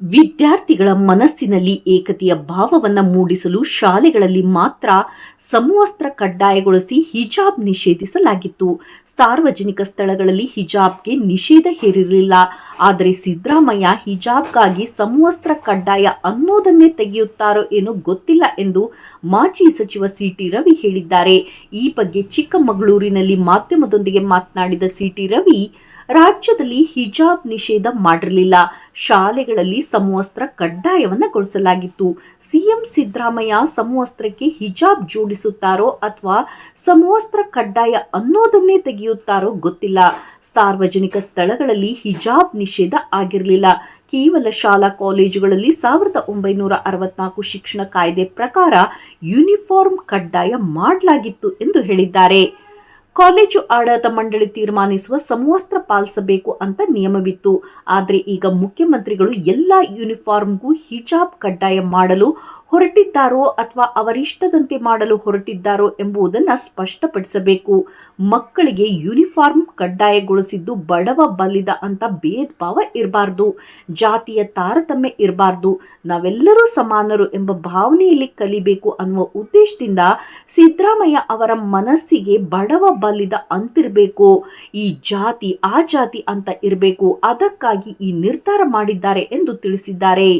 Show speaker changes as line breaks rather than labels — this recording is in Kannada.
ವಿದ್ಯಾರ್ಥಿಗಳ ಮನಸ್ಸಿನಲ್ಲಿ ಏಕತೆಯ ಭಾವವನ್ನು ಮೂಡಿಸಲು ಶಾಲೆಗಳಲ್ಲಿ ಮಾತ್ರ ಸಮವಸ್ತ್ರ ಕಡ್ಡಾಯಗೊಳಿಸಿ ಹಿಜಾಬ್ ನಿಷೇಧಿಸಲಾಗಿತ್ತು. ಸಾರ್ವಜನಿಕ ಸ್ಥಳಗಳಲ್ಲಿ ಹಿಜಾಬ್ಗೆ ನಿಷೇಧ ಹೇರಿರಲಿಲ್ಲ. ಆದರೆ ಸಿದ್ದರಾಮಯ್ಯ ಹಿಜಾಬ್ಗಾಗಿ ಸಮವಸ್ತ್ರ ಕಡ್ಡಾಯ ಅನ್ನೋದನ್ನೇ ತೆಗೆಯುತ್ತಾರೋ ಏನೋ ಗೊತ್ತಿಲ್ಲ ಎಂದು ಮಾಜಿ ಸಚಿವ ಸಿಟಿ ರವಿ ಹೇಳಿದ್ದಾರೆ. ಈ ಬಗ್ಗೆ ಚಿಕ್ಕಮಗಳೂರಿನಲ್ಲಿ ಮಾಧ್ಯಮದೊಂದಿಗೆ ಮಾತನಾಡಿದ ಸಿಟಿ ರವಿ, ರಾಜ್ಯದಲ್ಲಿ ಹಿಜಾಬ್ ನಿಷೇಧ ಮಾಡಿರಲಿಲ್ಲ. ಶಾಲೆಗಳಲ್ಲಿ ಸಮವಸ್ತ್ರ ಕಡ್ಡಾಯವನ್ನು ಗೊಳಿಸಲಾಗಿತ್ತು ಸಿಎಂ ಸಿದ್ದರಾಮಯ್ಯ ಸಮವಸ್ತ್ರಕ್ಕೆ ಹಿಜಾಬ್ ಜೋಡಿಸುತ್ತಾರೋ ಅಥವಾ ಸಮವಸ್ತ್ರ ಕಡ್ಡಾಯ ಅನ್ನೋದನ್ನೇ ತೆಗೆಯುತ್ತಾರೋ ಗೊತ್ತಿಲ್ಲ. ಸಾರ್ವಜನಿಕ ಸ್ಥಳಗಳಲ್ಲಿ ಹಿಜಾಬ್ ನಿಷೇಧ ಆಗಿರಲಿಲ್ಲ. ಕೇವಲ ಶಾಲಾ ಕಾಲೇಜುಗಳಲ್ಲಿ ಸಾವಿರದ ಒಂಬೈನೂರ ಅರವತ್ನಾಲ್ಕು ಶಿಕ್ಷಣ ಕಾಯ್ದೆ ಪ್ರಕಾರ ಯೂನಿಫಾರ್ಮ್ ಕಡ್ಡಾಯ ಮಾಡಲಾಗಿತ್ತು ಎಂದು ಹೇಳಿದ್ದಾರೆ. ಕಾಲೇಜು ಆಡಳಿತ ಮಂಡಳಿ ತೀರ್ಮಾನಿಸುವ ಸಮವಸ್ತ್ರ ಪಾಲಿಸಬೇಕು ಅಂತ ನಿಯಮವಿತ್ತು. ಆದರೆ ಈಗ ಮುಖ್ಯಮಂತ್ರಿಗಳು ಎಲ್ಲ ಯೂನಿಫಾರ್ಮ್ಗೂ ಹಿಜಾಬ್ ಕಡ್ಡಾಯ ಮಾಡಲು ಹೊರಟಿದ್ದಾರೋ ಅಥವಾ ಅವರಿಷ್ಟದಂತೆ ಮಾಡಲು ಹೊರಟಿದ್ದಾರೋ ಎಂಬುದನ್ನು ಸ್ಪಷ್ಟಪಡಿಸಬೇಕು. ಮಕ್ಕಳಿಗೆ ಯೂನಿಫಾರ್ಮ್ ಕಡ್ಡಾಯಗೊಳಿಸಿದ್ದು ಬಡವ ಬಲ್ಲಿದ ಅಂತ ಭೇದ ಭಾವ ಇರಬಾರ್ದು. ಜಾತಿಯ ತಾರತಮ್ಯ ಇರಬಾರ್ದು. ನಾವೆಲ್ಲರೂ ಸಮಾನರು ಎಂಬ ಭಾವನೆಯಲ್ಲಿ ಕಲಿಬೇಕು ಅನ್ನುವ ಉದ್ದೇಶದಿಂದ ಸಿದ್ದರಾಮಯ್ಯ ಅವರ ಮನಸ್ಸಿಗೆ ಬಡವ ಬಲ್ಲಿದ ಅಂತಿರಬೇಕು ಈ ಜಾತಿ ಆ ಜಾತಿ ಅಂತ ಇರಬೇಕು ಅದಕ್ಕಾಗಿ ಈ ನಿರ್ಧಾರ ಮಾಡಿದ್ದಾರೆ ಎಂದು ತಿಳಿಸಿದ್ದಾರೆ.